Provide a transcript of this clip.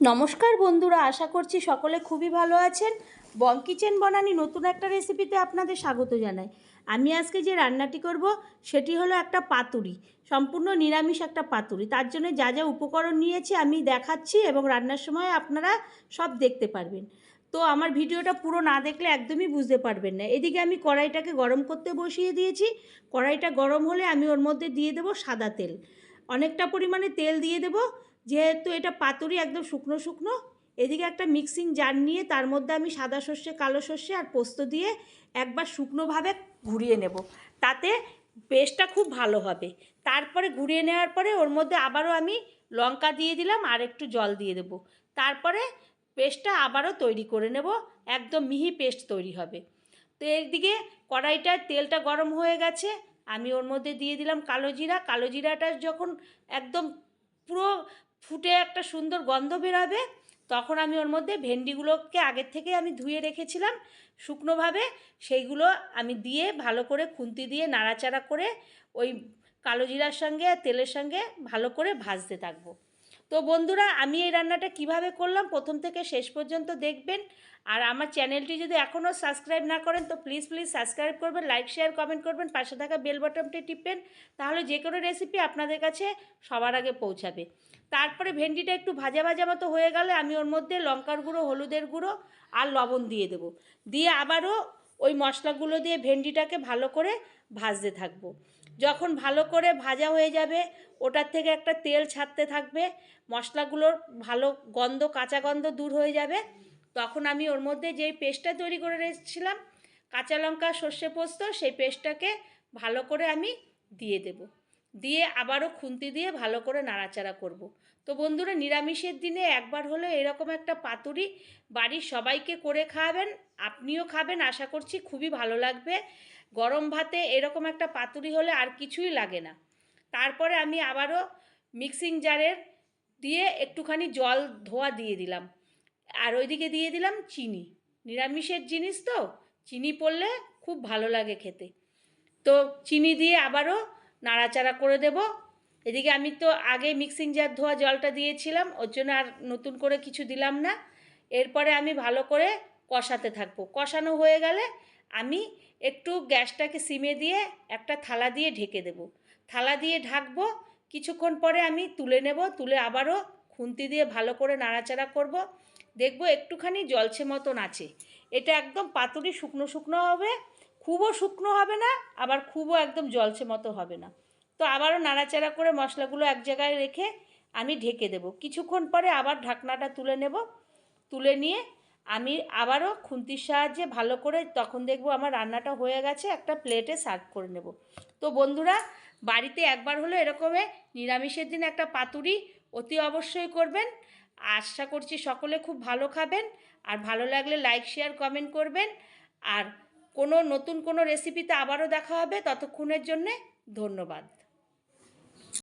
নমস্কার বন্ধুরা, আশা করছি সকলে খুবই ভালো আছেন। বং কিচেন বনানি নতুন একটা রেসিপিতে আপনাদের স্বাগত জানাই। আমি আজকে যে রান্নাটি করব, সেটি হলো একটা পাতুরি, সম্পূর্ণ নিরামিষ একটা পাতুরি। তার জন্য যা যা উপকরণ নিয়েছি আমি দেখাচ্ছি এবং রান্নার সময় আপনারা সব দেখতে পারবেন। তো আমার ভিডিওটা পুরো না দেখলে একদমই বুঝতে পারবেন না। এদিকে আমি কড়াইটাকে গরম করতে বসিয়ে দিয়েছি। কড়াইটা গরম হলে আমি ওর মধ্যে দিয়ে দেবো সাদা তেল। অনেকটা পরিমাণে তেল দিয়ে দেবো। যেহেতু এটা পাতুরি একদম শুকনো শুকনো, এদিকে একটা মিক্সিং জার নিয়ে তার মধ্যে আমি সাদা সর্ষে, কালো সর্ষে আর পোস্ত দিয়ে একবার শুকনোভাবে ঘুরিয়ে নেব। তাতে পেস্টটা খুব ভালো হবে। তারপরে ঘুরিয়ে নেওয়ার পরে ওর মধ্যে আবারও আমি লঙ্কা দিয়ে দিলাম আর একটু জল দিয়ে দেব। তারপরে পেস্টটা আবারও তৈরি করে নেব, একদম মিহি পেস্ট তৈরি হবে। তো এদিকে কড়াইটার তেলটা গরম হয়ে গেছে, আমি ওর মধ্যে দিয়ে দিলাম কালো জিরা। কালো জিরাটা যখন একদম পুরো একটা সুন্দর গন্ধ বেরোবে, তখন আমি ওর মধ্যে ভেন্ডিগুলোকে আগের থেকে আমি ধুয়ে রেখেছিলাম শুকনোভাবে, সেইগুলো আমি দিয়ে ভালো করে খুন্তি দিয়ে নাড়াচাড়া করে ওই কালো জিরার সঙ্গে, তেলের সঙ্গে ভালো করে ভাজতে থাকব। তো বন্ধুরা, আমি এই রান্নাটা কীভাবে করলাম প্রথম থেকে শেষ পর্যন্ত দেখবেন। আর আমার চ্যানেলটি যদি এখনও সাবস্ক্রাইব না করেন, তো প্লিজ প্লিজ সাবস্ক্রাইব করবেন, লাইক, শেয়ার, কমেন্ট করবেন, পাশে থাকা বেল বাটনটি টিপবেন, তাহলে যে কোনো রেসিপি আপনাদের কাছে সবার আগে পৌঁছাবে। তারপরে ভেন্ডিটা একটু ভাজা ভাজা মতো হয়ে গেলে আমি ওর মধ্যে লঙ্কার গুঁড়ো, হলুদের গুঁড়ো আর লবণ দিয়ে দেবো। দিয়ে আবারও ওই মশলাগুলো দিয়ে ভেন্ডিটাকে ভালো করে ভাজতে থাকব। যখন ভালো করে ভাজা হয়ে যাবে, ওটার থেকে একটা তেল ছাড়তে থাকবে, মশলাগুলোর ভালো গন্ধ, কাঁচা গন্ধ দূর হয়ে যাবে। তখন আমি ওর মধ্যে যেই পেস্টটা তৈরি করে রেখেছিলাম, কাঁচা লঙ্কা, সর্ষে পোস্ত, সেই পেস্টটাকে ভালো করে আমি দিয়ে দেব। দিয়ে আবারও খুন্তি দিয়ে ভালো করে নাড়াচাড়া করব। তো বন্ধুরা, নিরামিষের দিনে একবার হলে এরকম একটা পাতুরি বাড়ির সবাইকে করে খাওয়াবেন, আপনিও খাবেন, আশা করছি খুবই ভালো লাগবে। গরম ভাতে এরকম একটা পাতুরি হলে আর কিছুই লাগে না। তারপরে আমি আবারও মিক্সিং জারের দিয়ে একটুখানি জল ধোয়া দিয়ে দিলাম। আর ওইদিকে দিয়ে দিলাম চিনি। নিরামিষের জিনিস তো, চিনি পড়লে খুব ভালো লাগে খেতে। তো চিনি দিয়ে আবারও নাড়াচাড়া করে দেব। এদিকে আমি তো আগে মিক্সিং জার ধোয়া জলটা দিয়েছিলাম, ওর জন্য আর নতুন করে কিছু দিলাম না। এরপরে আমি ভালো করে কষাতে থাকব। কষানো হয়ে গেলে আমি একটু গ্যাসটাকে সিমে দিয়ে একটা থালা দিয়ে ঢেকে দেব। থালা দিয়ে ঢাকবো, কিছুক্ষণ পরে আমি তুলে নেব, তুলে আবারও খুন্তি দিয়ে ভালো করে নাড়াচাড়া করব। দেখব একটুখানি জলছে মতন আছে। এটা একদম পাতুরি শুকনো শুকনো হবে খুবও শুকনো হবে না, আবার খুবও একদম জলছে মতো হবে না। তো আবারও নাড়াচাড়া করে মশলাগুলো এক জায়গায় রেখে আমি ঢেকে দেব। কিছুক্ষণ পরে আবার ঢাকনাটা তুলে নেব। তুলে নিয়ে আমি আবারও খুন্তির সাহায্যে ভালো করে তখন দেখব আমার রান্নাটা হয়ে গেছে, একটা প্লেটে সার্ভ করে নেব। তো বন্ধুরা, বাড়িতে একবার হলো এরকমে নিরামিষের দিন একটা পাতুরি অতি অবশ্যই করবেন। আশা করছি সকলে খুব ভালো খাবেন। আর ভালো লাগলে লাইক শেয়ার কমেন্ট করবেন। আর কোনো নতুন কোনো রেসিপিতে আবারও দেখা হবে। ততক্ষণের জন্যে ধন্যবাদ।